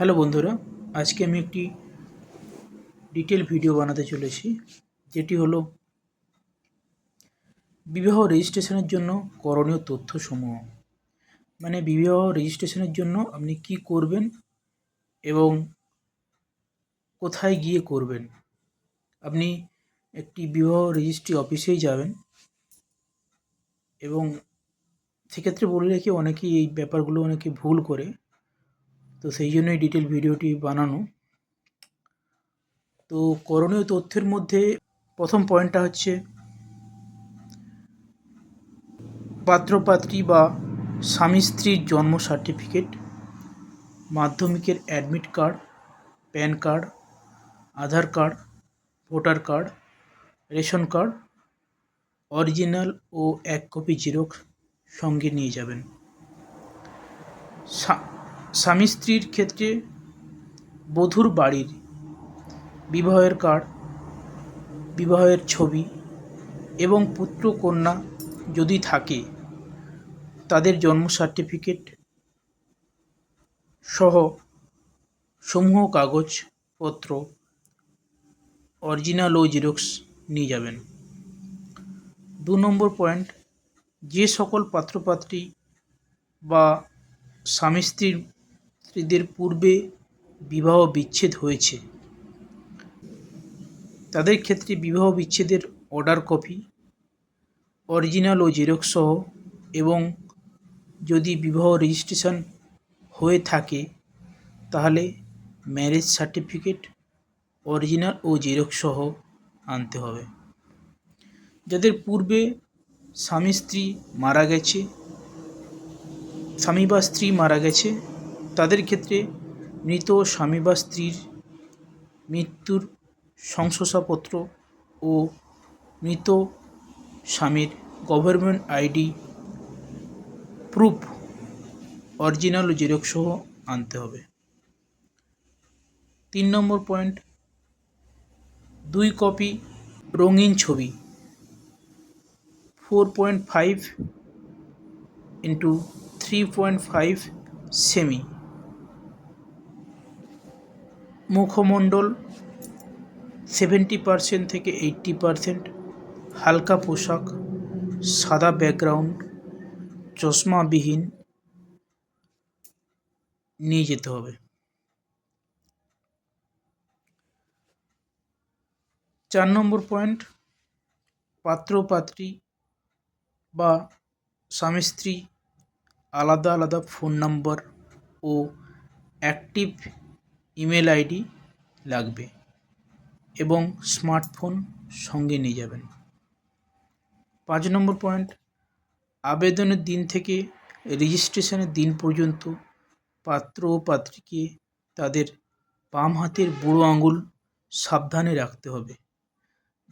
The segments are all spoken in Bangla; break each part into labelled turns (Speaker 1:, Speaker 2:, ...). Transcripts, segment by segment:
Speaker 1: হ্যালো বন্ধুরা, আজকে আমি একটি ডিটেল ভিডিও বানাতে চলেছি, যেটি হলো বিবাহ রেজিস্ট্রেশনের জন্য করণীয় তথ্যসমূহ। মানে বিবাহ রেজিস্ট্রেশনের জন্য আপনি কি করবেন এবং কোথায় গিয়ে করবেন। আপনি একটি বিবাহ রেজিস্ট্রি অফিসেই যাবেন এবং সেক্ষেত্রে বলে রাখি অনেকেই এই ব্যাপারগুলো অনেকে ভুল করে। তো সেই জন্যই ডিটেল ভিডিওটি বানানো। তো করণীয় তথ্যের মধ্যে প্রথম পয়েন্টটা হচ্ছে পাত্রপাত্রী বা স্বামী স্ত্রীর জন্ম সার্টিফিকেট মাধ্যমিকের admit card pan card Aadhaar card voter card ration card original ও এক কপি জেরক্স সঙ্গে নিয়ে যাবেন। স্বামী স্ত্রীর ক্ষেত্রে বধূর বাড়ির বিবাহের কার্ড, বিবাহের ছবি এবং পুত্র কন্যা যদি থাকে, তাদের জন্ম সার্টিফিকেট সহ সমূহ কাগজপত্র অরিজিনাল ও জেরক্স নিয়ে যাবেন। দু নম্বর পয়েন্ট যে সকল পাত্রপাত্রী বা স্বামী স্ত্রীর স্ত্রীদের পূর্বে বিবাহ বিচ্ছেদ হয়েছে। তাদের ক্ষেত্রে বিবাহ বিচ্ছেদের অর্ডার কপি অরিজিনাল ও জেরক্স সহ এবং যদি বিবাহ রেজিস্ট্রেশন হয়ে থাকে, তাহলে ম্যারেজ সার্টিফিকেট অরিজিনাল ও জেরক্স সহ আনতে হবে। যাদের পূর্বে স্বামী স্ত্রী মারা গেছে, স্বামী বা স্ত্রী মারা গেছে তাদের ক্ষেত্রে মৃত স্বামী বা স্ত্রীর মৃত্যুর শংসাপত্র ও মৃত স্বামীর গভর্নমেন্ট আইডি প্রুফ অরিজিনাল ও সহ আনতে হবে। তিন নম্বর পয়েন্ট দুই কপি রঙিন ছবি। Four point five into three point five semi মুখমণ্ডল সেভেন্টি পারসেন্ট থেকে এইট্টি পারসেন্ট হালকা পোশাক, সাদা ব্যাকগ্রাউন্ড চশমাবিহীন নিয়ে যেতে হবে। চার নম্বর পয়েন্ট পাত্র পাত্রী বা স্বামী স্ত্রী, আলাদা আলাদা ফোন নাম্বার ও অ্যাক্টিভ ইমেল আইডি লাগবে এবং স্মার্টফোন সঙ্গে নিয়ে যাবেন। পাঁচ নম্বর পয়েন্ট, আবেদনের দিন থেকে রেজিস্ট্রেশনের দিন পর্যন্ত পাত্র ও পাত্রীকে তাদের বাম হাতের বুড়ো আঙুল সাবধানে রাখতে হবে,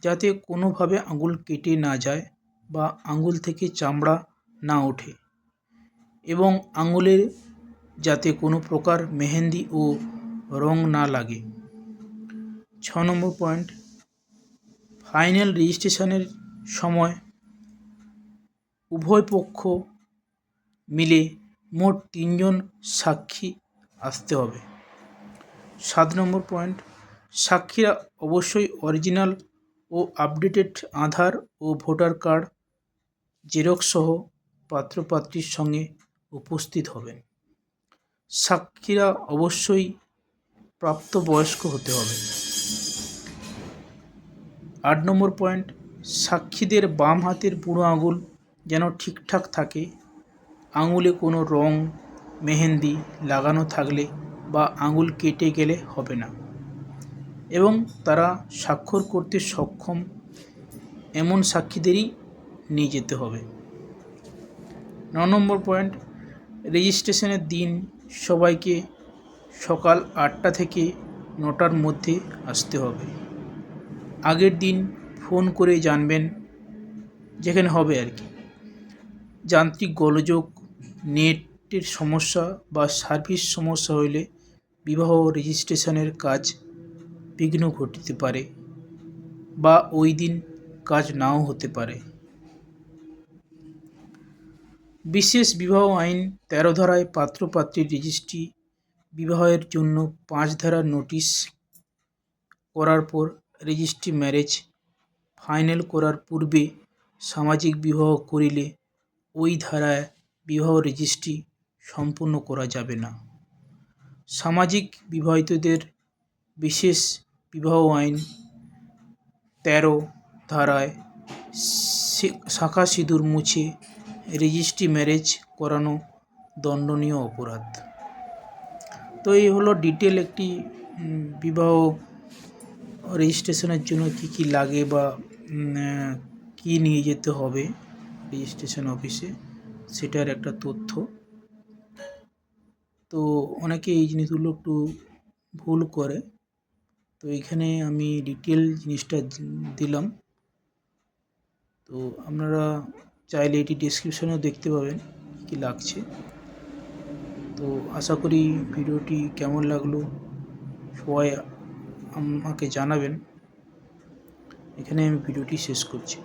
Speaker 1: যাতে কোনোভাবে আঙুল কেটে না যায় বা আঙুল থেকে চামড়া না ওঠে এবং আঙুলের যাতে কোনো প্রকার মেহেন্দি ও রং না লাগে। ছ নম্বর পয়েন্ট, ফাইনাল রেজিস্ট্রেশনের সময় উভয় পক্ষ মিলে মোট তিনজন সাক্ষী আসতে হবে। সাত নম্বর পয়েন্ট, সাক্ষীরা অবশ্যই অরিজিনাল ও আপডেটেড আধার ও ভোটার কার্ড, জেরক্স সহ পাত্রপাত্রীর সঙ্গে উপস্থিত হবেন। সাক্ষীরা অবশ্যই প্রাপ্তবয়স্ক হতে হবে। আট নম্বর পয়েন্ট, সাক্ষীদের বাম হাতের বুড়ো আঙুল যেন ঠিকঠাক থাকে, আঙুলে কোনো রং, মেহেন্দি লাগানো থাকলে বা আঙুল কেটে গেলে হবে না। এবং তারা স্বাক্ষর করতে সক্ষম, এমন সাক্ষীদেরই নিয়ে যেতে হবে। ন নম্বর পয়েন্ট, রেজিস্ট্রেশনের দিন সবাইকে সকাল আটটা থেকে নটার মধ্যে আসতে হবে। আগের দিন ফোন করে জানবেন যেখানে হবে আর কি। যান্ত্রিক গোলযোগ, নেটের সমস্যা বা সার্ভিস সমস্যা হলে বিবাহ রেজিস্ট্রেশনের কাজ বিঘ্ন ঘটিতে পারে বা ওই দিন কাজ নাও হতে পারে। বিশেষ বিবাহ আইন তেরো ধারায় পাত্রপাত্রীর রেজিস্ট্রি বিবাহের জন্য পাঁচ ধারার নোটিশ করার পর রেজিস্ট্রি ম্যারেজ ফাইনাল করার পূর্বে সামাজিক বিবাহ করিলে ওই ধারায় বিবাহ রেজিস্ট্রি সম্পূর্ণ করা যাবে না। সামাজিক বিবাহিতদের বিশেষ বিবাহ আইন তেরো ধারায় শাখা সিঁদুর মুছে রেজিস্ট্রি ম্যারেজ করানো দণ্ডনীয় অপরাধ। তো এই হলো ডিটেল একটি বিবাহ রেজিস্ট্রেশনের জন্য কি কি লাগে বা কি নিয়ে যেতে হবে রেজিস্ট্রেশন অফিসে সেটার একটা তথ্য। তো অনেকে এই জিনিসগুলো একটু ভুল করে। তো এখানে আমি ডিটেল জিনিসটা দিলাম। তো আপনারা চাইলে এটি ডেসক্রিপশনেও দেখতে পাবেন কী লাগছে। তো আশা করি ভিডিওটি কেমন লাগল সবাই আমাকে জানাবেন। এখানে আমি ভিডিওটি শেষ করছি।